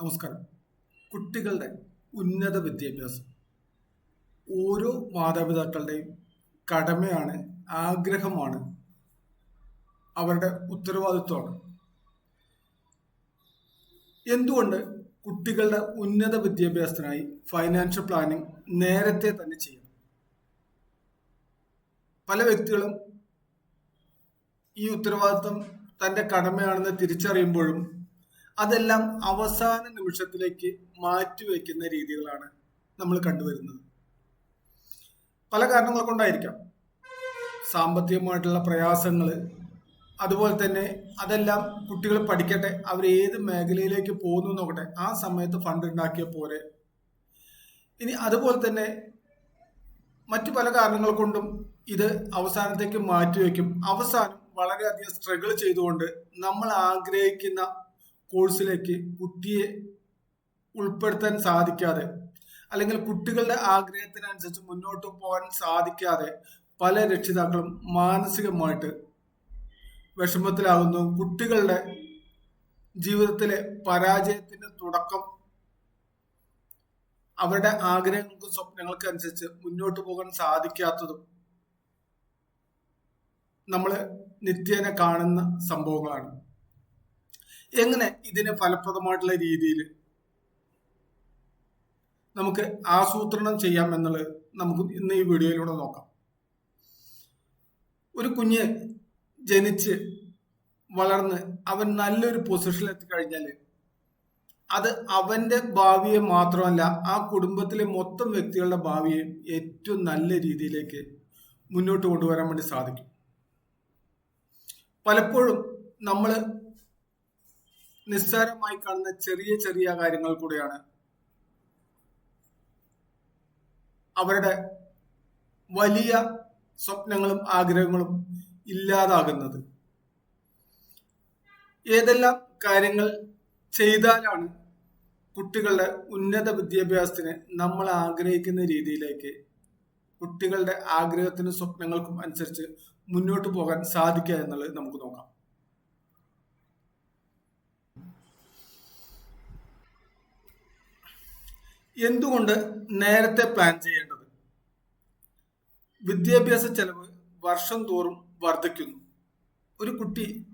നമസ്കാരം. കുട്ടികളുടെ ഉന്നത വിദ്യാഭ്യാസം. ഓരോ മാതാപിതാക്കളുടെയും കടമയാണ് ആഗ്രഹമാണ് അവരുടെ ഉത്തരവാദിത്വമാണ്. എന്തുകൊണ്ട് കുട്ടികളുടെ ഉന്നത വിദ്യാഭ്യാസത്തിനായി ഫൈനാൻഷ്യൽ പ്ലാനിംഗ് നേരത്തെ തന്നെ ചെയ്യണം? പല വ്യക്തികളും ഈ ഉത്തരവാദിത്വം തന്റെ കടമയാണെന്ന് തിരിച്ചറിയുമ്പോഴും അതെല്ലാം അവസാന നിമിഷത്തിലേക്ക് മാറ്റിവെക്കുന്ന രീതികളാണ് നമ്മൾ കണ്ടുവരുന്നത്. പല കാരണങ്ങൾ കൊണ്ടായിരിക്കാം സാമ്പത്തികമായിട്ടുള്ള പ്രയാസങ്ങൾ അതുപോലെ തന്നെ അതെല്ലാം കുട്ടികൾ പഠിക്കട്ടെ അവർ ഏത് മേഖലയിലേക്ക് പോകുന്നു നോക്കട്ടെ ആ സമയത്ത് ഫണ്ട് ഉണ്ടാക്കിയ പോരെ. ഇനി അതുപോലെ തന്നെ മറ്റു പല കാരണങ്ങൾ കൊണ്ടും ഇത് അവസാനത്തേക്ക് മാറ്റിവെക്കും അവസാനം വളരെയധികം സ്ട്രഗിൾ ചെയ്തുകൊണ്ട് നമ്മൾ ആഗ്രഹിക്കുന്ന കോഴ്സിലേക്ക് കുട്ടിയെ ഉൾപ്പെടുത്താൻ സാധിക്കാതെ അല്ലെങ്കിൽ കുട്ടികളുടെ ആഗ്രഹത്തിനനുസരിച്ച് മുന്നോട്ട് പോകാൻ സാധിക്കാതെ പല രക്ഷിതാക്കളും മാനസികമായിട്ട് വിഷമത്തിലാകുന്നു. കുട്ടികളുടെ ജീവിതത്തിലെ പരാജയത്തിന്റെ തുടക്കം അവരുടെ ആഗ്രഹങ്ങൾക്കും സ്വപ്നങ്ങൾക്കും അനുസരിച്ച് മുന്നോട്ട് പോകാൻ സാധിക്കാത്തതും നമ്മൾ നിത്യേന കാണുന്ന സംഭവങ്ങളാണ്. എങ്ങനെ ഇതിനെ ഫലപ്രദമായിട്ടുള്ള രീതിയിൽ നമുക്ക് ആസൂത്രണം ചെയ്യാം എന്നുള്ളത് നമുക്ക് ഇന്ന് ഈ വീഡിയോയിലൂടെ നോക്കാം. ഒരു കുഞ്ഞ് ജനിച്ച് വളർന്ന് അവൻ നല്ലൊരു പൊസിഷനിൽ എത്തിക്കഴിഞ്ഞാൽ അത് അവന്റെ ഭാവിയെ മാത്രമല്ല ആ കുടുംബത്തിലെ മൊത്തം വ്യക്തികളുടെ ഭാവിയെ ഏറ്റവും നല്ല രീതിയിലേക്ക് മുന്നോട്ട് കൊണ്ടുവരാൻ വേണ്ടി സാധിക്കും. പലപ്പോഴും നമ്മൾ നിസ്സാരമായി കാണുന്ന ചെറിയ ചെറിയ കാര്യങ്ങൾ കൂടെയാണ് അവരുടെ വലിയ സ്വപ്നങ്ങളും ആഗ്രഹങ്ങളും ഇല്ലാതാകുന്നത്. ഏതെല്ലാം കാര്യങ്ങൾ ചെയ്താലാണ് കുട്ടികളുടെ ഉന്നത വിദ്യാഭ്യാസത്തിന് നമ്മൾ ആഗ്രഹിക്കുന്ന രീതിയിലേക്ക് കുട്ടികളുടെ ആഗ്രഹത്തിനും സ്വപ്നങ്ങൾക്കും അനുസരിച്ച് മുന്നോട്ട് പോകാൻ സാധിക്കുക എന്നുള്ളത് നമുക്ക് നോക്കാം. എന്തുകൊണ്ട് നേരത്തെ പ്ലാൻ ചെയ്യേണ്ടത്? വിദ്യാഭ്യാസ ചെലവ് വർഷം തോറും വർദ്ധിക്കുന്നു. ഒരു കുട്ടി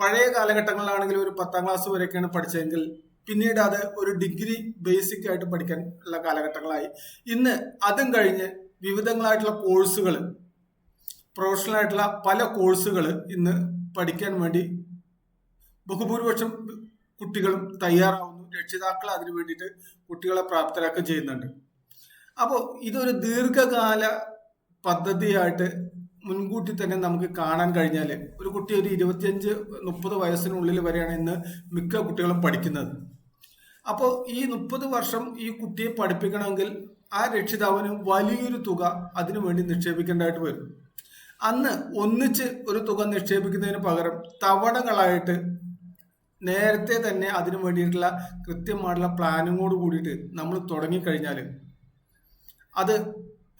പഴയ കാലഘട്ടങ്ങളിലാണെങ്കിൽ ഒരു പത്താം ക്ലാസ് വരെയൊക്കെയാണ് പഠിച്ചതെങ്കിൽ പിന്നീട് അത് ഒരു ഡിഗ്രി ബേസിക് ആയിട്ട് പഠിക്കാൻ ഉള്ള കാലഘട്ടങ്ങളായി. ഇന്ന് അതും കഴിഞ്ഞ് വിവിധങ്ങളായിട്ടുള്ള കോഴ്സുകൾ പ്രൊഫഷണൽ ആയിട്ടുള്ള പല കോഴ്സുകൾ ഇന്ന് പഠിക്കാൻ വേണ്ടി ബഹുഭൂരിപക്ഷം കുട്ടികളും തയ്യാറാവുന്നു. രക്ഷിതാക്കൾ അതിനു വേണ്ടിയിട്ട് കുട്ടികളെ പ്രാപ്തരാക്കുകയും ചെയ്യുന്നുണ്ട്. അപ്പോൾ ഇതൊരു ദീർഘകാല പദ്ധതിയായിട്ട് മുൻകൂട്ടി തന്നെ നമുക്ക് കാണാൻ കഴിഞ്ഞാൽ ഒരു കുട്ടി ഒരു ഇരുപത്തിയഞ്ച് മുപ്പത് വയസ്സിനുള്ളിൽ വരെയാണ് ഇന്ന് മിക്ക കുട്ടികളും പഠിക്കുന്നത്. അപ്പോൾ ഈ മുപ്പത് വർഷം ഈ കുട്ടിയെ പഠിപ്പിക്കണമെങ്കിൽ ആ രക്ഷിതാവിന് വലിയൊരു തുക അതിനു വേണ്ടി നിക്ഷേപിക്കേണ്ടതായിട്ട് വരും. അന്ന് ഒന്നിച്ച് ഒരു തുക നിക്ഷേപിക്കുന്നതിന് പകരം തവണകളായിട്ട് നേരത്തെ തന്നെ അതിനു വേണ്ടിയിട്ടുള്ള കൃത്യമായിട്ടുള്ള പ്ലാനിങ്ങോട് കൂടിയിട്ട് നമ്മൾ തുടങ്ങിക്കഴിഞ്ഞാൽ അത്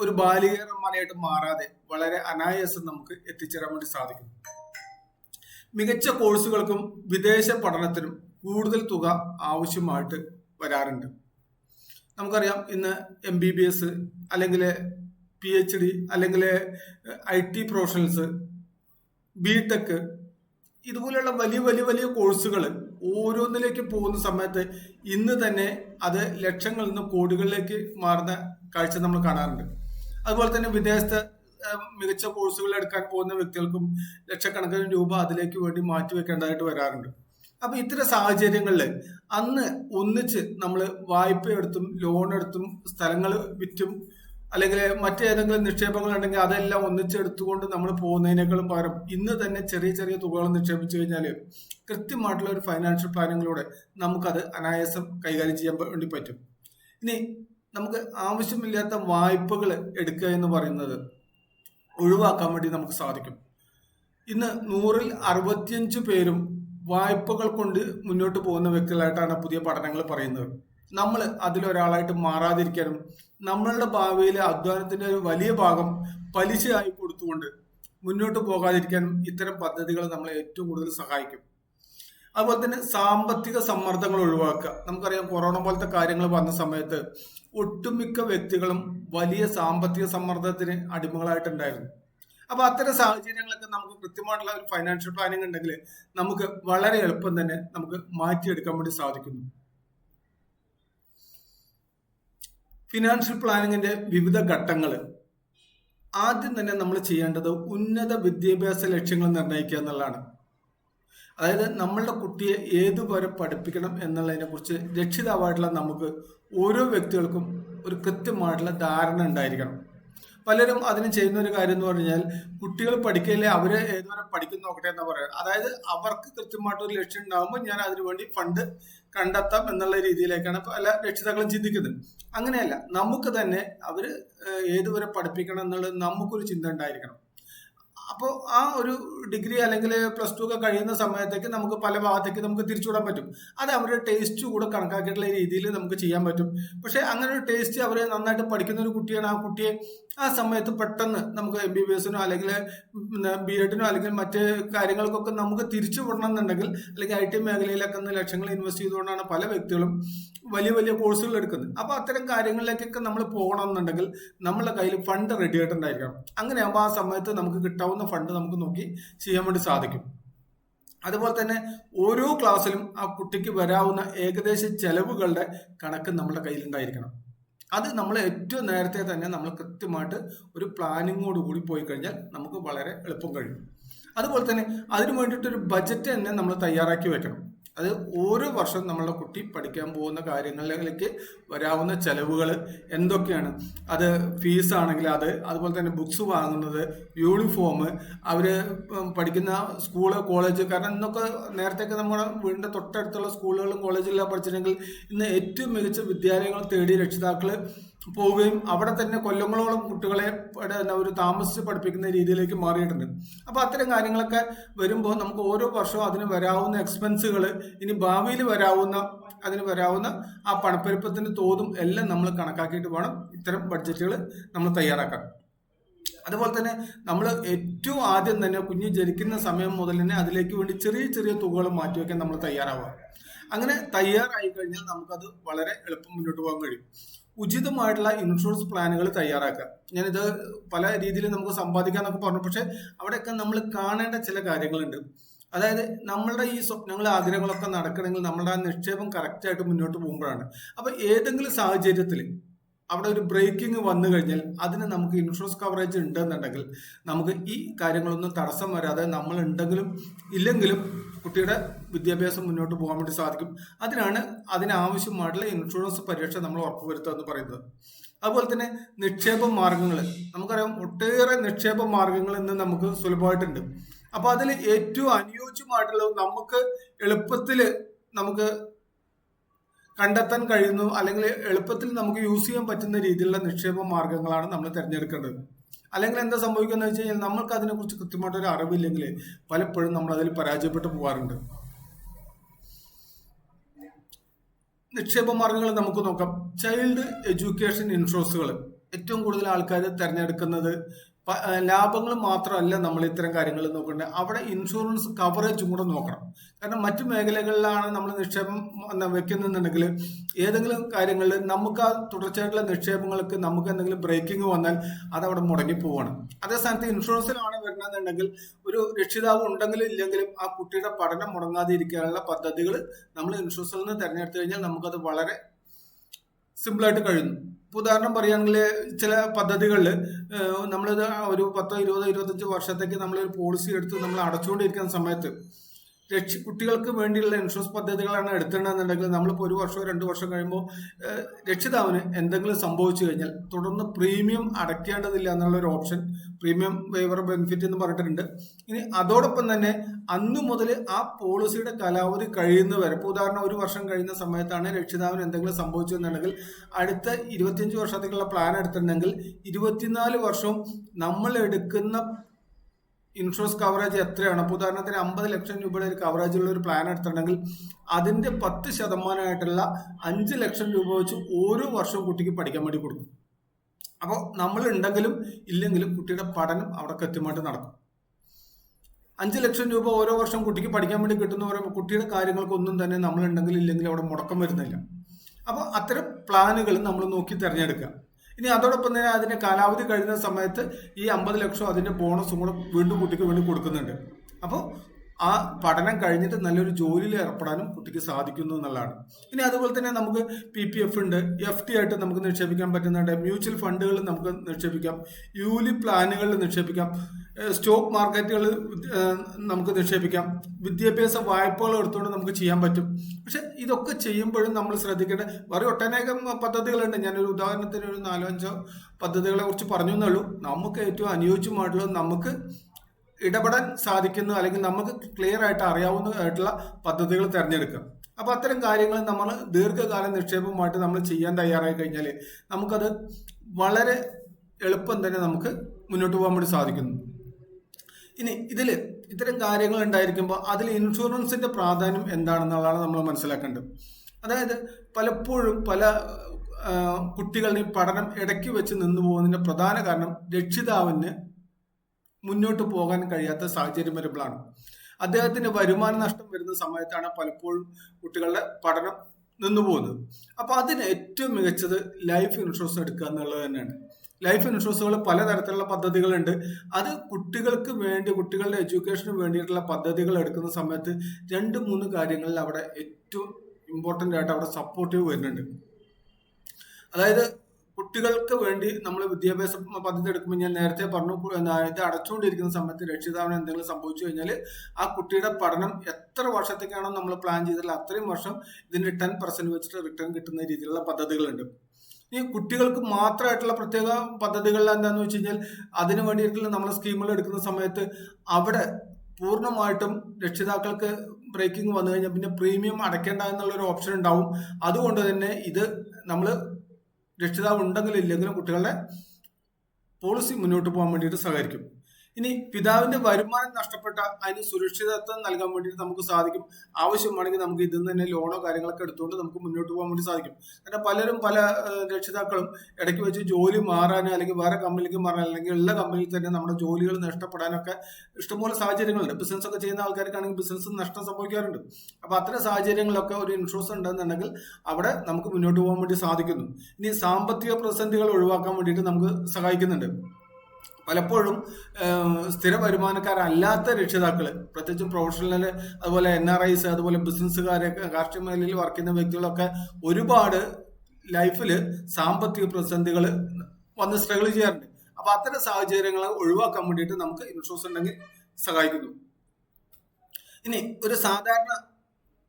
ഒരു ബാലികരന്മാരായിട്ട് മാറാതെ വളരെ അനായാസം നമുക്ക് എത്തിച്ചേരാൻ വേണ്ടി സാധിക്കും. മികച്ച കോഴ്സുകൾക്കും വിദേശ പഠനത്തിനും കൂടുതൽ തുക ആവശ്യമായിട്ട് വരാറുണ്ട്. നമുക്കറിയാം ഇന്ന് എം ബി ബി എസ് അല്ലെങ്കിൽ പി എച്ച് ഡി അല്ലെങ്കിൽ I T professionals B tech ഇതുപോലെയുള്ള വലിയ വലിയ വലിയ കോഴ്സുകൾ ഓരോന്നിലേക്ക് പോകുന്ന സമയത്ത് ഇന്ന് തന്നെ അത് ലക്ഷങ്ങളിൽ നിന്ന് കോടികളിലേക്ക് മാറുന്ന കാഴ്ച നമ്മൾ കാണാറുണ്ട്. അതുപോലെ തന്നെ വിദേശത്ത് മികച്ച കോഴ്സുകൾ എടുക്കാൻ പോകുന്ന വ്യക്തികൾക്കും ലക്ഷക്കണക്കിന് രൂപ അതിലേക്ക് വേണ്ടി മാറ്റിവെക്കേണ്ടതായിട്ട് വരാറുണ്ട്. അപ്പൊ ഇത്തരം സാഹചര്യങ്ങളിൽ അന്ന് ഒന്നിച്ച് നമ്മൾ വായ്പ എടുത്തും ലോൺ എടുത്തും സ്ഥലങ്ങൾ വിറ്റും അല്ലെങ്കിൽ മറ്റേതെങ്കിലും നിക്ഷേപങ്ങൾ ഉണ്ടെങ്കിൽ അതെല്ലാം ഒന്നിച്ചെടുത്തുകൊണ്ട് നമ്മൾ പോകുന്നതിനേക്കാളും പകരം ഇന്ന് തന്നെ ചെറിയ ചെറിയ തുകകൾ നിക്ഷേപിച്ചു കഴിഞ്ഞാൽ കൃത്യമായിട്ടുള്ള ഒരു ഫൈനാൻഷ്യൽ പ്ലാനിങ്ങിലൂടെ നമുക്കത് അനായാസം കൈകാര്യം ചെയ്യാൻ വേണ്ടി പറ്റും. ഇനി നമുക്ക് ആവശ്യമില്ലാത്ത വായ്പകൾ എടുക്കുക എന്ന് പറയുന്നത് ഒഴിവാക്കാൻ വേണ്ടി നമുക്ക് സാധിക്കും. ഇന്ന് നൂറിൽ അറുപത്തിയഞ്ച് പേരും വായ്പകൾ കൊണ്ട് മുന്നോട്ട് പോകുന്ന വ്യക്തികളായിട്ടാണ് പുതിയ പഠനങ്ങൾ പറയുന്നത്. നമ്മൾ അതിലൊരാളായിട്ട് മാറാതിരിക്കാനും നമ്മളുടെ ഭാവിയിലെ അധ്വാനത്തിന്റെ ഒരു വലിയ ഭാഗം പലിശയായി കൊടുത്തുകൊണ്ട് മുന്നോട്ട് പോകാതിരിക്കാനും ഇത്തരം പദ്ധതികൾ നമ്മളെ ഏറ്റവും കൂടുതൽ സഹായിക്കും. അതുപോലെ തന്നെ സാമ്പത്തിക സമ്മർദ്ദങ്ങൾ ഒഴിവാക്കുക. നമുക്കറിയാം കൊറോണ പോലത്തെ കാര്യങ്ങൾ വന്ന സമയത്ത് ഒട്ടുമിക്ക വ്യക്തികളും വലിയ സാമ്പത്തിക സമ്മർദ്ദത്തിന് അടിമകളായിട്ടുണ്ടായിരുന്നു. അപ്പൊ അത്തരം സാഹചര്യങ്ങളൊക്കെ നമുക്ക് കൃത്യമായിട്ടുള്ള ഒരു ഫൈനാൻഷ്യൽ പ്ലാനിങ് ഉണ്ടെങ്കിൽ നമുക്ക് വളരെ എളുപ്പം തന്നെ നമുക്ക് മാറ്റിയെടുക്കാൻ വേണ്ടി സാധിക്കുന്നു. ഫിനാൻഷ്യൽ പ്ലാനിങ്ങിന്റെ വിവിധ ഘട്ടങ്ങൾ ആദ്യം തന്നെ നമ്മൾ ചെയ്യേണ്ടത് ഉന്നത വിദ്യാഭ്യാസ ലക്ഷ്യങ്ങൾ നിർണയിക്കുക എന്നുള്ളതാണ്. അതായത് നമ്മളുടെ കുട്ടിയെ ഏതുവരെ പഠിപ്പിക്കണം എന്നുള്ളതിനെ കുറിച്ച് രക്ഷിതാവായിട്ടുള്ള നമുക്ക് ഓരോ വ്യക്തികൾക്കും ഒരു കൃത്യമായിട്ടുള്ള ധാരണ ഉണ്ടായിരിക്കണം. പലരും അതിന് ചെയ്യുന്ന ഒരു കാര്യം എന്ന് പറഞ്ഞാൽ കുട്ടികൾ പഠിക്കല്ലേ അവർ ഏതുവരെ പഠിക്കുന്ന നോക്കട്ടെ എന്ന് പറയുന്നത് അതായത് അവർക്ക് കൃത്യമായിട്ട് ഒരു ലക്ഷ്യം ഉണ്ടാകുമ്പോൾ ഞാൻ അതിനുവേണ്ടി ഫണ്ട് കണ്ടെത്താം എന്നുള്ള രീതിയിലേക്കാണ് പല രക്ഷിതാക്കളും ചിന്തിക്കുന്നത്. അങ്ങനെയല്ല നമുക്ക് തന്നെ അവർ ഏതുവരെ പഠിപ്പിക്കണം എന്നുള്ളത് നമുക്കൊരു ചിന്ത ഉണ്ടായിരിക്കണം. അപ്പോൾ ആ ഒരു ഡിഗ്രി അല്ലെങ്കിൽ പ്ലസ് ടു ഒക്കെ കഴിയുന്ന സമയത്തേക്ക് നമുക്ക് പല ഭാഗത്തേക്ക് നമുക്ക് തിരിച്ചുവിടാൻ പറ്റും. അത് അവരുടെ ടേസ്റ്റ് കൂടെ കണക്കാക്കിയിട്ടുള്ള രീതിയിൽ നമുക്ക് ചെയ്യാൻ പറ്റും. പക്ഷേ അങ്ങനെ ഒരു ടേസ്റ്റ് അവർ നന്നായിട്ട് പഠിക്കുന്ന ഒരു കുട്ടിയാണ് ആ കുട്ടിയെ ആ സമയത്ത് പെട്ടെന്ന് നമുക്ക് എം ബി ബി എസിനോ അല്ലെങ്കിൽ ബി എഡിനോ അല്ലെങ്കിൽ മറ്റ് കാര്യങ്ങൾക്കൊക്കെ നമുക്ക് തിരിച്ചു വിടണം എന്നുണ്ടെങ്കിൽ അല്ലെങ്കിൽ ഐ ടി മേഖലയിലൊക്കെ ലക്ഷങ്ങൾ ഇൻവെസ്റ്റ് ചെയ്തുകൊണ്ടാണ് പല വ്യക്തികളും വലിയ വലിയ കോഴ്സുകൾ എടുക്കുന്നത്. അപ്പോൾ അത്തരം കാര്യങ്ങളിലേക്കൊക്കെ നമ്മൾ പോകണം എന്നുണ്ടെങ്കിൽ നമ്മുടെ കയ്യിൽ ഫണ്ട് റെഡി ആയിട്ടുണ്ടായിരിക്കണം. അങ്ങനെയാകുമ്പോൾ ആ സമയത്ത് നമുക്ക് കിട്ടാവുന്ന ഫണ്ട് നമുക്ക് നോക്കി ചെയ്യാൻ വേണ്ടി സാധിക്കും. അതുപോലെ തന്നെ ഓരോ ക്ലാസ്സിലും ആ കുട്ടിക്ക് വരാവുന്ന ഏകദേശ ചെലവുകളുടെ കണക്ക് നമ്മുടെ കയ്യിലുണ്ടായിരിക്കണം അത് നമ്മൾ ഏറ്റവും നേരത്തെ തന്നെ നമ്മൾ കൃത്യമായിട്ട് ഒരു പ്ലാനിങ്ങോട് കൂടി പോയി കഴിഞ്ഞാൽ നമുക്ക് വളരെ എളുപ്പം കഴിയും. അതുപോലെ തന്നെ അതിനു വേണ്ടിയിട്ടൊരു ബജറ്റ് തന്നെ നമ്മൾ തയ്യാറാക്കി വെക്കണം. അത് ഓരോ വർഷം നമ്മളുടെ കുട്ടി പഠിക്കാൻ പോകുന്ന കാര്യങ്ങളിലേക്ക് വരാവുന്ന ചെലവുകൾ എന്തൊക്കെയാണ്? അത് ഫീസ് ആണെങ്കിൽ അത് അതുപോലെ തന്നെ ബുക്സ് വാങ്ങുന്നത് യൂണിഫോം അവർ പഠിക്കുന്ന സ്കൂൾ കോളേജ് കാരണം ഇന്നൊക്കെ നേരത്തെയൊക്കെ നമ്മുടെ വീടിന്റെ തൊട്ടടുത്തുള്ള സ്കൂളുകളും കോളേജുകളിലാണ് പഠിച്ചിട്ടുണ്ടെങ്കിൽ ഇന്ന് ഏറ്റവും മികച്ച വിദ്യാലയങ്ങൾ തേടി രക്ഷിതാക്കൾ പോവുകയും അവിടെ തന്നെ കൊല്ലങ്ങളോളം കുട്ടികളെ ഒരു താമസിച്ച് പഠിപ്പിക്കുന്ന രീതിയിലേക്ക് മാറിയിട്ടുണ്ട്. അപ്പോൾ അത്തരം കാര്യങ്ങളൊക്കെ വരുമ്പോൾ നമുക്ക് ഓരോ വർഷവും അതിന് വരാവുന്ന എക്സ്പെൻസുകൾ ഇനി ഭാവിയിൽ വരാവുന്ന അതിന് വരാവുന്ന ആ പണപ്പെരുപ്പത്തിന്റെ തോതും എല്ലാം നമ്മൾ കണക്കാക്കിയിട്ട് വേണം ഇത്തരം ബഡ്ജറ്റുകൾ നമ്മൾ തയ്യാറാക്കാൻ. അതുപോലെ തന്നെ നമ്മൾ ഏറ്റവും ആദ്യം തന്നെ കുഞ്ഞ് ജനിക്കുന്ന സമയം മുതൽ തന്നെ അതിലേക്ക് വേണ്ടി ചെറിയ ചെറിയ തുകകൾ മാറ്റിവെക്കാൻ നമ്മൾ തയ്യാറാവുക. അങ്ങനെ തയ്യാറായി കഴിഞ്ഞാൽ നമുക്കത് വളരെ എളുപ്പം മുന്നോട്ട് പോകാൻ കഴിയും. ഉചിതമായിട്ടുള്ള ഇൻഷുറൻസ് പ്ലാനുകൾ തയ്യാറാക്കുക. ഞാനിത് പല രീതിയിൽ നമുക്ക് സമ്പാദിക്കാം എന്നൊക്കെ പറഞ്ഞു. പക്ഷെ അവിടെയൊക്കെ നമ്മൾ കാണേണ്ട ചില കാര്യങ്ങളുണ്ട്. അതായത് നമ്മളുടെ ഈ സ്വപ്നങ്ങൾ ആഗ്രഹങ്ങളൊക്കെ നടക്കണമെങ്കിൽ നമ്മളുടെ ആ നിക്ഷേപം കറക്റ്റായിട്ട് മുന്നോട്ട് പോകുമ്പോഴാണ്. അപ്പൊ ഏതെങ്കിലും സാഹചര്യത്തിൽ അവിടെ ഒരു ബ്രേക്കിംഗ് വന്നു കഴിഞ്ഞാൽ അതിന് നമുക്ക് ഇൻഷുറൻസ് കവറേജ് ഉണ്ടെന്നുണ്ടെങ്കിൽ നമുക്ക് ഈ കാര്യങ്ങളൊന്നും തടസ്സം വരാതെ നമ്മൾ ഉണ്ടെങ്കിലും ഇല്ലെങ്കിലും കുട്ടിയുടെ വിദ്യാഭ്യാസം മുന്നോട്ട് പോകാൻ വേണ്ടി സാധിക്കും. അതിനാണ് അതിനാവശ്യമായിട്ടുള്ള ഇൻഷുറൻസ് പരീക്ഷ നമ്മൾ ഉറപ്പുവരുത്തുക എന്ന് പറയുന്നത്. അതുപോലെ തന്നെ നിക്ഷേപ മാർഗങ്ങൾ. നമുക്കറിയാം ഒട്ടേറെ നിക്ഷേപ മാർഗങ്ങൾ ഇന്ന് നമുക്ക് സുലഭമായിട്ടുണ്ട്. അപ്പൊ അതിൽ ഏറ്റവും അനുയോജ്യമായിട്ടുള്ള നമുക്ക് എളുപ്പത്തിൽ നമുക്ക് കണ്ടെത്താൻ കഴിയുന്നു അല്ലെങ്കിൽ എളുപ്പത്തിൽ നമുക്ക് യൂസ് ചെയ്യാൻ പറ്റുന്ന രീതിയിലുള്ള നിക്ഷേപ മാർഗങ്ങളാണ് നമ്മൾ തിരഞ്ഞെടുക്കേണ്ടത്. അല്ലെങ്കിൽ എന്താ സംഭവിക്കുന്നത് വെച്ച് കഴിഞ്ഞാൽ നമ്മൾക്ക് അതിനെക്കുറിച്ച് കൃത്യമായിട്ടൊരു അറിവില്ലെങ്കിൽ പലപ്പോഴും നമ്മൾ അതിൽ പരാജയപ്പെട്ടു പോകാറുണ്ട്. നിക്ഷേപ മാർഗങ്ങൾ നമുക്ക് നോക്കാം. ചൈൽഡ് എഡ്യൂക്കേഷൻ ഇൻഷുറൻസുകൾ ഏറ്റവും കൂടുതൽ ആൾക്കാർ തിരഞ്ഞെടുക്കുന്നത് ലാഭങ്ങൾ മാത്രമല്ല നമ്മൾ ഇത്തരം കാര്യങ്ങൾ നോക്കേണ്ടത്. അവിടെ ഇൻഷുറൻസ് കവറേജും കൂടെ നോക്കണം. കാരണം മറ്റു മേഖലകളിലാണ് നമ്മൾ നിക്ഷേപം വെക്കുന്നുണ്ടെങ്കിൽ ഏതെങ്കിലും കാര്യങ്ങളിൽ നമുക്ക് ആ തുടർച്ചയായിട്ടുള്ള നിക്ഷേപങ്ങൾക്ക് നമുക്ക് എന്തെങ്കിലും ബ്രേക്കിംഗ് വന്നാൽ അത് അവിടെ മുടങ്ങി പോവാണ്. അതേ സ്ഥാനത്ത് ഇൻഷുറൻസിലാണ് വരണമെന്നുണ്ടെങ്കിൽ ഒരു രക്ഷിതാവ് ഉണ്ടെങ്കിലും ഇല്ലെങ്കിലും ആ കുട്ടിയുടെ പഠനം മുടങ്ങാതെ ഇരിക്കാനുള്ള പദ്ധതികൾ നമ്മൾ ഇൻഷുറൻസിൽ നിന്ന് തിരഞ്ഞെടുത്തു കഴിഞ്ഞാൽ നമുക്കത് വളരെ സിമ്പിളായിട്ട് കഴിയുന്നു. ഉദാഹരണം പറയുകയാണെങ്കിൽ ചില പദ്ധതികളിൽ നമ്മളിത് ഒരു പത്തോ ഇരുപതോ ഇരുപത്തഞ്ചോ വർഷത്തേക്ക് നമ്മളൊരു പോളിസി എടുത്ത് നമ്മൾ അടച്ചുകൊണ്ടിരിക്കുന്ന സമയത്ത് രക്ഷ കുട്ടികൾക്ക് വേണ്ടിയുള്ള ഇൻഷുറൻസ് പദ്ധതികളാണ് എടുത്തിട്ടുണ്ടെന്നുണ്ടെങ്കിൽ നമ്മളിപ്പോൾ ഒരു വർഷമോ രണ്ട് വർഷം കഴിയുമ്പോൾ രക്ഷിതാവിന് എന്തെങ്കിലും സംഭവിച്ചു കഴിഞ്ഞാൽ തുടർന്ന് പ്രീമിയം അടയ്ക്കേണ്ടതില്ല എന്നുള്ളൊരു ഓപ്ഷൻ പ്രീമിയം വേവർ ബെനിഫിറ്റ് എന്ന് പറഞ്ഞിട്ടുണ്ട്. ഇനി അതോടൊപ്പം തന്നെ അന്നു മുതൽ ആ പോളിസിയുടെ കാലാവധി കഴിയുന്നവരെ ഇപ്പോൾ ഉദാഹരണം ഒരു വർഷം കഴിയുന്ന സമയത്താണ് രക്ഷിതാവിന് എന്തെങ്കിലും സംഭവിച്ചു എന്നുണ്ടെങ്കിൽ അടുത്ത ഇരുപത്തിയഞ്ച് വർഷത്തേക്കുള്ള പ്ലാൻ എടുത്തിട്ടുണ്ടെങ്കിൽ ഇരുപത്തിനാല് വർഷവും നമ്മൾ എടുക്കുന്ന ഇൻഷുറൻസ് കവറേജ് എത്രയാണ്? അപ്പോൾ ഉദാഹരണത്തിന് അമ്പത് ലക്ഷം രൂപയുടെ ഒരു കവറേജ് ഉള്ള ഒരു പ്ലാൻ എടുത്തിട്ടുണ്ടെങ്കിൽ അതിന്റെ പത്ത് ശതമാനമായിട്ടുള്ള അഞ്ച് ലക്ഷം രൂപ വെച്ച് ഓരോ വർഷവും കുട്ടിക്ക് പഠിക്കാൻ വേണ്ടി കൊടുക്കും. അപ്പോൾ നമ്മൾ ഉണ്ടെങ്കിലും ഇല്ലെങ്കിലും കുട്ടിയുടെ പഠനം അവിടെ കൃത്യമായിട്ട് നടക്കും. അഞ്ച് ലക്ഷം രൂപ ഓരോ വർഷം കുട്ടിക്ക് പഠിക്കാൻ വേണ്ടി കിട്ടുന്ന പറയുമ്പോൾ കുട്ടിയുടെ കാര്യങ്ങൾക്കൊന്നും തന്നെ നമ്മളുണ്ടെങ്കിൽ ഇല്ലെങ്കിൽ അവിടെ മുടക്കം വരുന്നില്ല. അപ്പോൾ അത്തരം പ്ലാനുകൾ നമ്മൾ നോക്കി തിരഞ്ഞെടുക്കുക. ഇനി അതോടൊപ്പം തന്നെ അതിന്റെ കാലാവധി കഴിയുന്ന സമയത്ത് ഈ അമ്പത് ലക്ഷം അതിന്റെ ബോണസും കൂടെ വീണ്ടും കുട്ടിക്ക് വേണ്ടി കൊടുക്കുന്നുണ്ട്. അപ്പോൾ ആ പഠനം കഴിഞ്ഞിട്ട് നല്ലൊരു ജോലിയിൽ ഏർപ്പെടാനും കുട്ടിക്ക് സാധിക്കുന്നു എന്നുള്ളതാണ്. ഇനി അതുപോലെ തന്നെ നമുക്ക് പി പി എഫ് ഉണ്ട്. എഫ് ടി ആയിട്ട് നമുക്ക് നിക്ഷേപിക്കാൻ പറ്റുന്നുണ്ട്. മ്യൂച്വൽ ഫണ്ടുകളിൽ നമുക്ക് നിക്ഷേപിക്കാം. യൂലി പ്ലാനുകളിൽ നിക്ഷേപിക്കാം. സ്റ്റോക്ക് മാർക്കറ്റുകൾ നമുക്ക് നിക്ഷേപിക്കാം. വിദ്യാഭ്യാസ വായ്പകൾ എടുത്തുകൊണ്ട് നമുക്ക് ചെയ്യാൻ പറ്റും. പക്ഷെ ഇതൊക്കെ ചെയ്യുമ്പോഴും നമ്മൾ ശ്രദ്ധിക്കേണ്ട വേറെ ഒട്ടനേകം പദ്ധതികളുണ്ട്. ഞാനൊരു ഉദാഹരണത്തിന് ഒരു നാലോ അഞ്ചോ പദ്ധതികളെ കുറിച്ച് പറഞ്ഞു എന്നുള്ളൂ നമുക്ക് ഏറ്റവും അനുയോജ്യമായിട്ടുള്ളത് നമുക്ക് ഇടപെടാൻ സാധിക്കുന്ന അല്ലെങ്കിൽ നമുക്ക് ക്ലിയർ ആയിട്ട് അറിയാവുന്ന അറിയാവുന്നതായിട്ടുള്ള പദ്ധതികൾ തിരഞ്ഞെടുക്കുക. അപ്പൊ അത്തരം കാര്യങ്ങൾ നമ്മൾ ദീർഘകാല നിക്ഷേപമായിട്ട് നമ്മൾ ചെയ്യാൻ തയ്യാറായി കഴിഞ്ഞാൽ നമുക്കത് വളരെ എളുപ്പം തന്നെ നമുക്ക് മുന്നോട്ട് പോകാൻ വേണ്ടി സാധിക്കുന്നു. ഇനി ഇതിൽ ഇത്തരം കാര്യങ്ങൾ ഉണ്ടായിരിക്കുമ്പോൾ അതിൽ ഇൻഷുറൻസിന്റെ പ്രാധാന്യം എന്താണെന്നുള്ളതാണ് നമ്മൾ മനസ്സിലാക്കേണ്ടത്. അതായത് പലപ്പോഴും പല കുട്ടികളുടെയും പഠനം ഇടയ്ക്ക് വെച്ച് നിന്നു പോകുന്നതിന്റെ പ്രധാന കാരണം രക്ഷിതാവിന് മുന്നോട്ട് പോകാൻ കഴിയാത്ത സാഹചര്യം വരുമ്പോഴാണ്. അദ്ദേഹത്തിന് വരുമാന നഷ്ടം വരുന്ന സമയത്താണ് പലപ്പോഴും കുട്ടികളുടെ പഠനം നിന്നു പോകുന്നത് അപ്പൊ അതിന് ഏറ്റവും മികച്ചത് ലൈഫ് ഇൻഷുറൻസ് എടുക്കുക എന്നുള്ളത് തന്നെയാണ്. ലൈഫ് ഇൻഷുറൻസുകൾ പലതരത്തിലുള്ള പദ്ധതികളുണ്ട്. അത് കുട്ടികൾക്ക് വേണ്ടി കുട്ടികളുടെ എഡ്യൂക്കേഷന് വേണ്ടിയിട്ടുള്ള പദ്ധതികൾ എടുക്കുന്ന സമയത്ത് രണ്ട് മൂന്ന് കാര്യങ്ങളിൽ അവിടെ ഏറ്റവും ഇമ്പോർട്ടന്റ് ആയിട്ട് അവിടെ സപ്പോർട്ടീവ് വരുന്നുണ്ട്. അതായത് കുട്ടികൾക്ക് വേണ്ടി നമ്മൾ വിദ്യാഭ്യാസ പദ്ധതി എടുക്കുമ്പോൾ ഞാൻ നേരത്തെ പറഞ്ഞു ഇത് അടച്ചുകൊണ്ടിരിക്കുന്ന സമയത്ത് രക്ഷിതാവിന് എന്തെങ്കിലും സംഭവിച്ചു കഴിഞ്ഞാൽ ആ കുട്ടിയുടെ പഠനം എത്ര വർഷത്തേക്കാണോ നമ്മൾ പ്ലാൻ ചെയ്തിട്ടുള്ള അത്രയും വർഷം ഇതിന് ടെൻ പെർസെന്റ് വെച്ചിട്ട് റിട്ടേൺ കിട്ടുന്ന രീതിയിലുള്ള പദ്ധതികളുണ്ട്. ഈ കുട്ടികൾക്ക് മാത്രമായിട്ടുള്ള പ്രത്യേക പദ്ധതികളിൽ എന്താണെന്ന് വെച്ച് കഴിഞ്ഞാൽ അതിന് വേണ്ടിയിട്ടുള്ള നമ്മൾ സ്കീമുകൾ എടുക്കുന്ന സമയത്ത് അവിടെ പൂർണമായിട്ടും രക്ഷിതാക്കൾക്ക് ബ്രേക്കിംഗ് വന്നു കഴിഞ്ഞാൽ പിന്നെ പ്രീമിയം അടയ്ക്കേണ്ട എന്നുള്ള ഒരു ഓപ്ഷൻ ഉണ്ടാവും. അതുകൊണ്ട് തന്നെ ഇത് നമ്മൾ രക്ഷിതാവ് ഉണ്ടെങ്കിലും ഇല്ലെങ്കിലും കുട്ടികളുടെ പോളിസി മുന്നോട്ട് പോകാൻ വേണ്ടിയിട്ട് സഹകരിക്കും. ഇനി പിതാവിന്റെ വരുമാനം നഷ്ടപ്പെട്ട അതിന് സുരക്ഷിതത്വം നൽകാൻ വേണ്ടിയിട്ട് നമുക്ക് സാധിക്കും. ആവശ്യമാണെങ്കിൽ നമുക്ക് ഇതിൽ തന്നെ ലോണോ കാര്യങ്ങളൊക്കെ എടുത്തുകൊണ്ട് നമുക്ക് മുന്നോട്ട് പോകാൻ വേണ്ടി സാധിക്കും. കാരണം പലരും പല രക്ഷിതാക്കളും ഇടയ്ക്ക് വെച്ച് ജോലി മാറാനോ അല്ലെങ്കിൽ വേറെ കമ്പനിക്ക് മാറാൻ അല്ലെങ്കിൽ ഉള്ള കമ്പനിയിൽ തന്നെ നമ്മുടെ ജോലികൾ നഷ്ടപ്പെടാനൊക്കെ ഇഷ്ടംപോലെ സാഹചര്യങ്ങളുണ്ട്. ബിസിനസ് ഒക്കെ ചെയ്യുന്ന ആൾക്കാർക്കാണെങ്കിൽ ബിസിനസ് നഷ്ടം സംഭവിക്കാറുണ്ട്. അപ്പൊ അത്തരം സാഹചര്യങ്ങളൊക്കെ ഒരു ഇൻഷുറൻസ് ഉണ്ടെന്നുണ്ടെങ്കിൽ അവിടെ നമുക്ക് മുന്നോട്ട് പോകാൻ വേണ്ടി സാധിക്കുന്നു. ഇനി സാമ്പത്തിക പ്രതിസന്ധികൾ ഒഴിവാക്കാൻ വേണ്ടിയിട്ട് നമുക്ക് സഹായിക്കുന്നുണ്ട്. പലപ്പോഴും സ്ഥിര വരുമാനക്കാരല്ലാത്ത രക്ഷിതാക്കൾ പ്രത്യേകിച്ചും പ്രൊഫഷണൽ അതുപോലെ എൻ ആർ ഐസ് അതുപോലെ ബിസിനസ്സുകാരെ കാർഷിക മേഖലയിൽ വർക്ക് ചെയ്യുന്ന വ്യക്തികളൊക്കെ ഒരുപാട് ലൈഫിൽ സാമ്പത്തിക പ്രതിസന്ധികൾ വന്ന് സ്ട്രഗിൾ ചെയ്യാറുണ്ട്. അപ്പൊ അത്തരം സാഹചര്യങ്ങൾ ഒഴിവാക്കാൻ വേണ്ടിയിട്ട് നമുക്ക് ഇൻഷുറൻസ് ഉണ്ടെങ്കിൽ സഹായിക്കുന്നു. ഇനി ഒരു സാധാരണ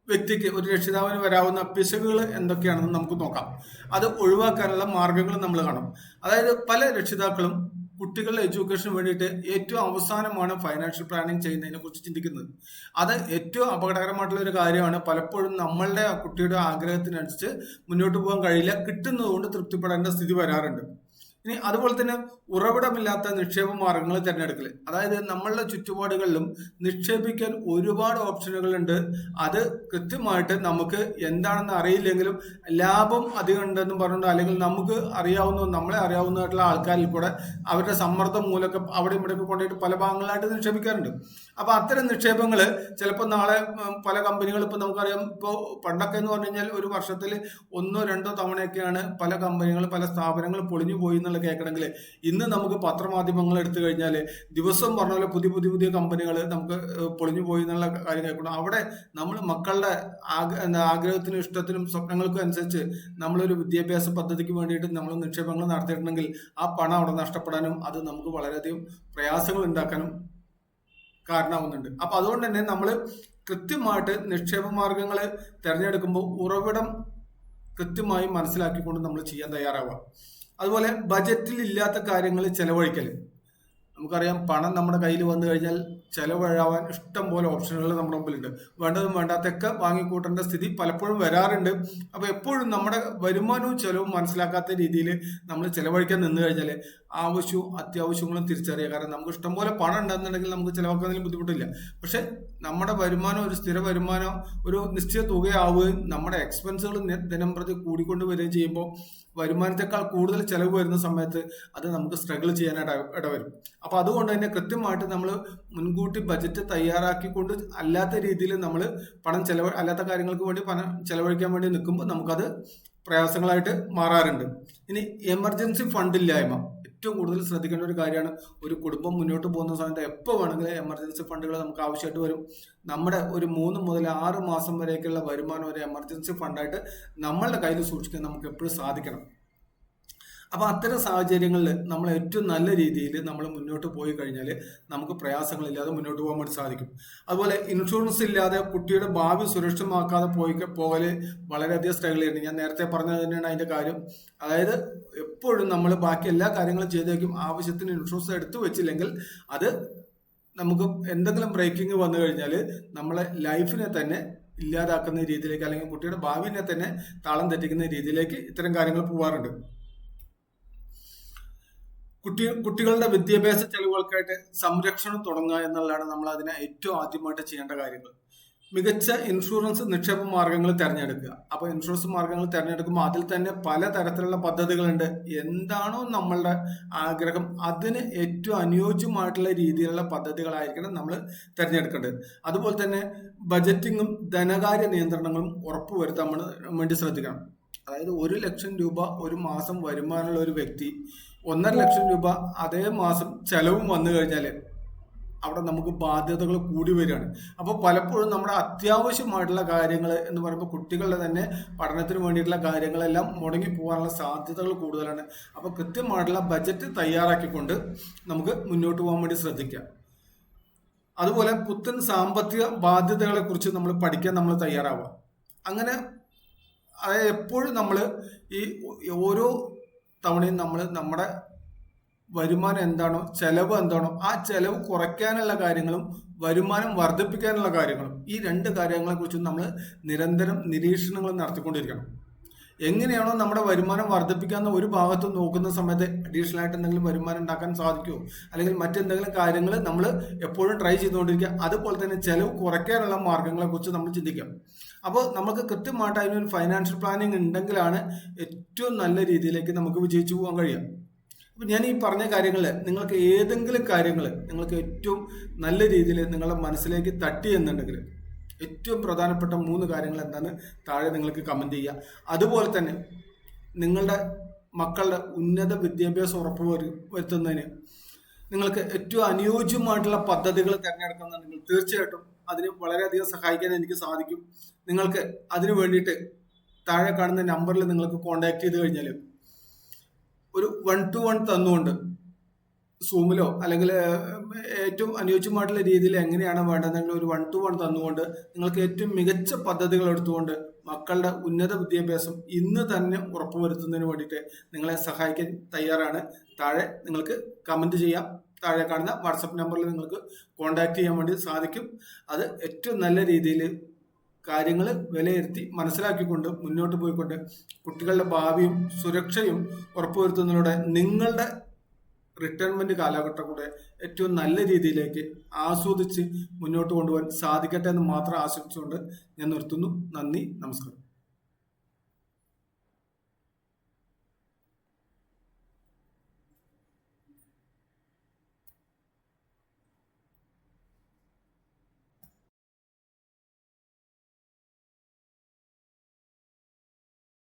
വ്യക്തിക്ക് ഒരു രക്ഷിതാവിന് വരാവുന്ന പിശകുകൾ എന്തൊക്കെയാണെന്ന് നമുക്ക് നോക്കാം. അത് ഒഴിവാക്കാനുള്ള മാർഗങ്ങൾ നമ്മൾ കാണും. അതായത് പല രക്ഷിതാക്കളും കുട്ടികളുടെ എഡ്യൂക്കേഷന് വേണ്ടിയിട്ട് ഏറ്റവും അവസാനമാണ് ഫൈനാൻഷ്യൽ പ്ലാനിങ് ചെയ്യുന്നതിനെ കുറിച്ച് ചിന്തിക്കുന്നത്. അത് ഏറ്റവും അപകടകരമായിട്ടുള്ള ഒരു കാര്യമാണ്. പലപ്പോഴും നമ്മളുടെ കുട്ടിയുടെ ആഗ്രഹത്തിനനുസരിച്ച് മുന്നോട്ട് പോകാൻ കഴിയില്ല. കിട്ടുന്നതുകൊണ്ട് തൃപ്തിപ്പെടേണ്ട സ്ഥിതി വരാറുണ്ട്. ഇനി അതുപോലെ തന്നെ ഉറവിടമില്ലാത്ത നിക്ഷേപ മാർഗങ്ങൾ തിരഞ്ഞെടുക്കൽ അതായത് നമ്മളുടെ ചുറ്റുപാടുകളിലും നിക്ഷേപിക്കാൻ ഒരുപാട് ഓപ്ഷനുകൾ ഉണ്ട് അത് കൃത്യമായിട്ട് നമുക്ക് എന്താണെന്ന് അറിയില്ലെങ്കിലും ലാഭം അധികം ഉണ്ടെന്ന് പറഞ്ഞുകൊണ്ട് അല്ലെങ്കിൽ നമുക്ക് അറിയാവുന്ന നമ്മളെ അറിയാവുന്നതായിട്ടുള്ള ആൾക്കാരിൽ കൂടെ അവരുടെ സമ്മർദ്ദം മൂലമൊക്കെ അവിടെ ഇവിടെയൊക്കെ കൊണ്ടുപോയിട്ട് പല ഭാഗങ്ങളായിട്ട് നിക്ഷേപിക്കാറുണ്ട്. അപ്പൊ അത്തരം നിക്ഷേപങ്ങൾ ചിലപ്പോൾ നാളെ പല കമ്പനികൾ ഇപ്പൊ നമുക്കറിയാം ഇപ്പോൾ പണ്ടൊക്കെ എന്ന് പറഞ്ഞു കഴിഞ്ഞാൽ ഒരു വർഷത്തിൽ ഒന്നോ രണ്ടോ തവണയൊക്കെയാണ് പല കമ്പനികൾ പല സ്ഥാപനങ്ങൾ പൊളിഞ്ഞു പോയി കേൾക്കണമെങ്കിൽ ഇന്ന് നമുക്ക് പത്രമാധ്യമങ്ങൾ എടുത്തു കഴിഞ്ഞാൽ ദിവസം പറഞ്ഞ പോലെ പുതിയ പുതിയ പുതിയ കമ്പനികൾ നമുക്ക് പൊളിഞ്ഞു പോയി എന്നുള്ള കാര്യം കേൾക്കണം. അവിടെ നമ്മൾ മക്കളുടെ ആഗ്രഹത്തിനും ഇഷ്ടത്തിനും സ്വപ്നങ്ങൾക്കും അനുസരിച്ച് നമ്മളൊരു വിദ്യാഭ്യാസ പദ്ധതിക്ക് വേണ്ടിയിട്ട് നമ്മൾ നിക്ഷേപങ്ങൾ നടത്തിയിട്ടുണ്ടെങ്കിൽ ആ പണം അവിടെ നഷ്ടപ്പെടാനും അത് നമുക്ക് വളരെയധികം പ്രയാസങ്ങൾ ഉണ്ടാക്കാനും കാരണമാകുന്നുണ്ട് അപ്പൊ അതുകൊണ്ട് തന്നെ നമ്മൾ കൃത്യമായിട്ട് നിക്ഷേപ മാർഗങ്ങൾ തിരഞ്ഞെടുക്കുമ്പോൾ ഉറവിടം കൃത്യമായി മനസ്സിലാക്കിക്കൊണ്ട് നമ്മൾ ചെയ്യാൻ തയ്യാറാവുക. അതുപോലെ ബജറ്റിൽ ഇല്ലാത്ത കാര്യങ്ങൾ ചെലവഴിക്കൽ നമുക്കറിയാം പണം നമ്മുടെ കയ്യിൽ വന്നു കഴിഞ്ഞാൽ ചെലവഴാവാൻ ഇഷ്ടം പോലെ ഓപ്ഷനുകൾ നമ്മുടെ മുമ്പിലുണ്ട്. വേണ്ടതും വേണ്ടാത്തൊക്കെ വാങ്ങിക്കൂട്ടേണ്ട സ്ഥിതി പലപ്പോഴും വരാറുണ്ട്. അപ്പോൾ എപ്പോഴും നമ്മുടെ വരുമാനവും ചെലവും മനസ്സിലാക്കാത്ത രീതിയിൽ നമ്മൾ ചെലവഴിക്കാൻ നിന്ന് കഴിഞ്ഞാൽ ആവശ്യവും അത്യാവശ്യങ്ങളും തിരിച്ചറിയുക കാരണം നമുക്ക് ഇഷ്ടം പോലെ പണം ഉണ്ടെന്നുണ്ടെങ്കിൽ നമുക്ക് ചിലവാക്കുന്നതിൽ ബുദ്ധിമുട്ടില്ല. പക്ഷെ നമ്മുടെ വരുമാനം ഒരു സ്ഥിര വരുമാനം ഒരു നിശ്ചിത തുകയാവുകയും നമ്മുടെ എക്സ്പെൻസുകൾ ദിനം പ്രതി കൂടിക്കൊണ്ട് വരികയും ചെയ്യുമ്പോൾ വരുമാനത്തെക്കാൾ കൂടുതൽ ചിലവ് വരുന്ന സമയത്ത് അത് നമുക്ക് സ്ട്രഗിൾ ചെയ്യാനായിട്ട് ഇടവരും. അപ്പോൾ അതുകൊണ്ട് തന്നെ കൃത്യമായിട്ട് നമ്മൾ മുൻകൂട്ടി മുൻകൂട്ടി ബജറ്റ് തയ്യാറാക്കിക്കൊണ്ട് അല്ലാത്ത രീതിയിൽ നമ്മൾ പണം ചെലവ് അല്ലാത്ത കാര്യങ്ങൾക്ക് വേണ്ടി പണം ചെലവഴിക്കാൻ വേണ്ടി നിൽക്കുമ്പോൾ നമുക്കത് പ്രയാസങ്ങളായിട്ട് മാറാറുണ്ട്. ഇനി എമർജൻസി ഫണ്ടില്ലായ്മ ഏറ്റവും കൂടുതൽ ശ്രദ്ധിക്കേണ്ട ഒരു കാര്യമാണ് ഒരു കുടുംബം മുന്നോട്ട് പോകുന്ന സമയത്ത് എപ്പോൾ വേണമെങ്കിലും എമർജൻസി ഫണ്ടുകൾ നമുക്ക് ആവശ്യമായിട്ട് വരും. നമ്മുടെ ഒരു മൂന്ന് മുതൽ ആറ് മാസം വരെയൊക്കെയുള്ള വരുമാനം ഒരു എമർജൻസി ഫണ്ടായിട്ട് നമ്മളുടെ കയ്യിൽ സൂക്ഷിക്കാൻ നമുക്ക് എപ്പോഴും സാധിക്കണം. അപ്പോൾ അത്തരം സാഹചര്യങ്ങളിൽ നമ്മൾ ഏറ്റവും നല്ല രീതിയിൽ നമ്മൾ മുന്നോട്ട് പോയി കഴിഞ്ഞാൽ നമുക്ക് പ്രയാസങ്ങളില്ലാതെ മുന്നോട്ട് പോകാൻ വേണ്ടി സാധിക്കും. അതുപോലെ ഇൻഷുറൻസ് ഇല്ലാതെ കുട്ടിയുടെ ഭാവി സുരക്ഷിതമാക്കാതെ പോയി പോകൽ വളരെയധികം സ്ട്രഗിൾ ചെയ്യുന്നുണ്ട് ഞാൻ നേരത്തെ പറഞ്ഞത് തന്നെയാണ് അതിന്റെ കാര്യം. അതായത് എപ്പോഴും നമ്മൾ ബാക്കി എല്ലാ കാര്യങ്ങളും ചെയ്തേക്കും ആവശ്യത്തിന് ഇൻഷുറൻസ് എടുത്തു വെച്ചില്ലെങ്കിൽ അത് നമുക്ക് എന്തെങ്കിലും ബ്രേക്കിംഗ് വന്നു കഴിഞ്ഞാൽ നമ്മളെ ലൈഫിനെ തന്നെ ഇല്ലാതാക്കുന്ന രീതിയിലേക്ക് അല്ലെങ്കിൽ കുട്ടിയുടെ ഭാവിനെ തന്നെ താളം തെറ്റിക്കുന്ന രീതിയിലേക്ക് ഇത്തരം കാര്യങ്ങൾ പോകാറുണ്ട് കുട്ടി കുട്ടികളുടെ വിദ്യാഭ്യാസ ചെലവുകൾക്കായിട്ട് സംരക്ഷണം തുടങ്ങുക എന്നുള്ളതാണ് നമ്മൾ അതിനെ ഏറ്റവും ആദ്യമായിട്ട് ചെയ്യേണ്ട കാര്യങ്ങൾ. മികച്ച ഇൻഷുറൻസ് നിക്ഷേപ മാർഗങ്ങൾ തിരഞ്ഞെടുക്കുക. അപ്പോൾ ഇൻഷുറൻസ് മാർഗങ്ങൾ തിരഞ്ഞെടുക്കുമ്പോൾ അതിൽ തന്നെ പല തരത്തിലുള്ള പദ്ധതികളുണ്ട്. എന്താണോ നമ്മളുടെ ആഗ്രഹം അതിന് ഏറ്റവും അനുയോജ്യമായിട്ടുള്ള രീതിയിലുള്ള പദ്ധതികളായിരിക്കണം നമ്മൾ തിരഞ്ഞെടുക്കേണ്ടത്. അതുപോലെ തന്നെ ബജറ്റിങ്ങും ധനകാര്യ നിയന്ത്രണങ്ങളും ഉറപ്പുവരുത്താൻ വേണ്ടി ശ്രദ്ധിക്കണം. അതായത് ഒരു ലക്ഷം രൂപ ഒരു മാസം വരുമാനമുള്ള ഒരു വ്യക്തി ഒന്നര ലക്ഷം രൂപ അതേ മാസം ചെലവും വന്നു കഴിഞ്ഞാൽ അവിടെ നമുക്ക് ബാധ്യതകൾ കൂടി വരികയാണ്. അപ്പോൾ പലപ്പോഴും നമ്മുടെ അത്യാവശ്യമായിട്ടുള്ള കാര്യങ്ങൾ എന്ന് പറയുമ്പോൾ കുട്ടികളുടെ തന്നെ പഠനത്തിന് വേണ്ടിയിട്ടുള്ള കാര്യങ്ങളെല്ലാം മുടങ്ങി പോകാനുള്ള സാധ്യതകൾ കൂടുതലാണ്. അപ്പോൾ കൃത്യമായിട്ടുള്ള ബജറ്റ് തയ്യാറാക്കിക്കൊണ്ട് നമുക്ക് മുന്നോട്ട് പോകാൻ വേണ്ടി ശ്രദ്ധിക്കാം അതുപോലെ പുത്തൻ സാമ്പത്തിക ബാധ്യതകളെ കുറിച്ച് നമ്മൾ പഠിക്കാൻ നമ്മൾ തയ്യാറാവുക. അങ്ങനെ അതായത് എപ്പോഴും നമ്മൾ ഈ ഓരോ തവണയും നമ്മൾ നമ്മുടെ വരുമാനം എന്താണോ ചെലവ് എന്താണോ ആ ചെലവ് കുറയ്ക്കാനുള്ള കാര്യങ്ങളും വരുമാനം വർദ്ധിപ്പിക്കാനുള്ള കാര്യങ്ങളും ഈ രണ്ട് കാര്യങ്ങളെ കുറിച്ചും നമ്മൾ നിരന്തരം നിരീക്ഷണങ്ങൾ നടത്തിക്കൊണ്ടിരിക്കണം. എങ്ങനെയാണോ നമ്മുടെ വരുമാനം വർദ്ധിപ്പിക്കാവുന്ന ഒരു ഭാഗത്ത് നോക്കുന്ന സമയത്ത് അഡീഷണൽ ആയിട്ട് എന്തെങ്കിലും വരുമാനം ഉണ്ടാക്കാൻ സാധിക്കുമോ അല്ലെങ്കിൽ മറ്റെന്തെങ്കിലും കാര്യങ്ങൾ നമ്മൾ എപ്പോഴും ട്രൈ ചെയ്തുകൊണ്ടിരിക്കുക. അതുപോലെ തന്നെ ചെലവ് കുറയ്ക്കാനുള്ള മാർഗങ്ങളെ കുറിച്ച് നമ്മൾ ചിന്തിക്കാം. അപ്പോൾ നമുക്ക് കൃത്യമായിട്ട് അതിനൊരു ഫൈനാൻഷ്യൽ പ്ലാനിങ് ഉണ്ടെങ്കിലാണ് ഏറ്റവും നല്ല രീതിയിലേക്ക് നമുക്ക് വിജയിച്ചു പോകാൻ കഴിയുക. അപ്പം ഞാൻ ഈ പറഞ്ഞ കാര്യങ്ങൾ നിങ്ങൾക്ക് ഏതെങ്കിലും കാര്യങ്ങൾ നിങ്ങൾക്ക് ഏറ്റവും നല്ല രീതിയിൽ നിങ്ങളുടെ മനസ്സിലേക്ക് തട്ടി എന്നുണ്ടെങ്കിൽ ഏറ്റവും പ്രധാനപ്പെട്ട മൂന്ന് കാര്യങ്ങൾ എന്താണ് താഴെ നിങ്ങൾക്ക് കമന്റ് ചെയ്യുക അതുപോലെ തന്നെ നിങ്ങളുടെ മക്കളുടെ ഉന്നത വിദ്യാഭ്യാസം ഉറപ്പ് വരുത്തുന്നതിന് നിങ്ങൾക്ക് ഏറ്റവും അനുയോജ്യമായിട്ടുള്ള പദ്ധതികൾ തിരഞ്ഞെടുക്കുന്നുണ്ടെങ്കിൽ തീർച്ചയായിട്ടും അതിന് വളരെയധികം സഹായിക്കാൻ എനിക്ക് സാധിക്കും. നിങ്ങൾക്ക് അതിന് വേണ്ടിയിട്ട് താഴെ കാണുന്ന നമ്പറിൽ നിങ്ങൾക്ക് കോൺടാക്ട് ചെയ്ത് കഴിഞ്ഞാൽ ഒരു വൺ ടു വൺ തന്നുകൊണ്ട് സൂമിലോ അല്ലെങ്കിൽ ഏറ്റവും അനുയോജ്യമായിട്ടുള്ള രീതിയിൽ എങ്ങനെയാണ് വേണ്ടതെങ്കിൽ ഒരു വൺ ടു വൺ തന്നുകൊണ്ട് നിങ്ങൾക്ക് ഏറ്റവും മികച്ച പദ്ധതികൾ എടുത്തുകൊണ്ട് മക്കളുടെ ഉന്നത വിദ്യാഭ്യാസം ഇന്ന് തന്നെ ഉറപ്പുവരുത്തുന്നതിന് വേണ്ടിയിട്ട് നിങ്ങളെ സഹായിക്കാൻ തയ്യാറാണ്. താഴെ നിങ്ങൾക്ക് കമന്റ് ചെയ്യാം. താഴെ കാണുന്ന വാട്സപ്പ് നമ്പറിൽ നിങ്ങൾക്ക് കോൺടാക്ട് ചെയ്യാൻ വേണ്ടി സാധിക്കും. അത് ഏറ്റവും നല്ല രീതിയിൽ കാര്യങ്ങൾ വിലയിരുത്തി മനസ്സിലാക്കിക്കൊണ്ട് മുന്നോട്ട് പോയിക്കൊണ്ട് കുട്ടികളുടെ ഭാവിയും സുരക്ഷയും ഉറപ്പുവരുത്തുന്നതിലൂടെ നിങ്ങളുടെ റിട്ടയർമെന്റ് കാലഘട്ടം കൂടെ ഏറ്റവും നല്ല രീതിയിലേക്ക് ആസ്വദിച്ച് മുന്നോട്ട് കൊണ്ടുപോകാൻ സാധിക്കട്ടെ എന്ന് മാത്രം ആശംസിച്ചുകൊണ്ട് ഞാൻ നിർത്തുന്നു. നന്ദി നമസ്കാരം.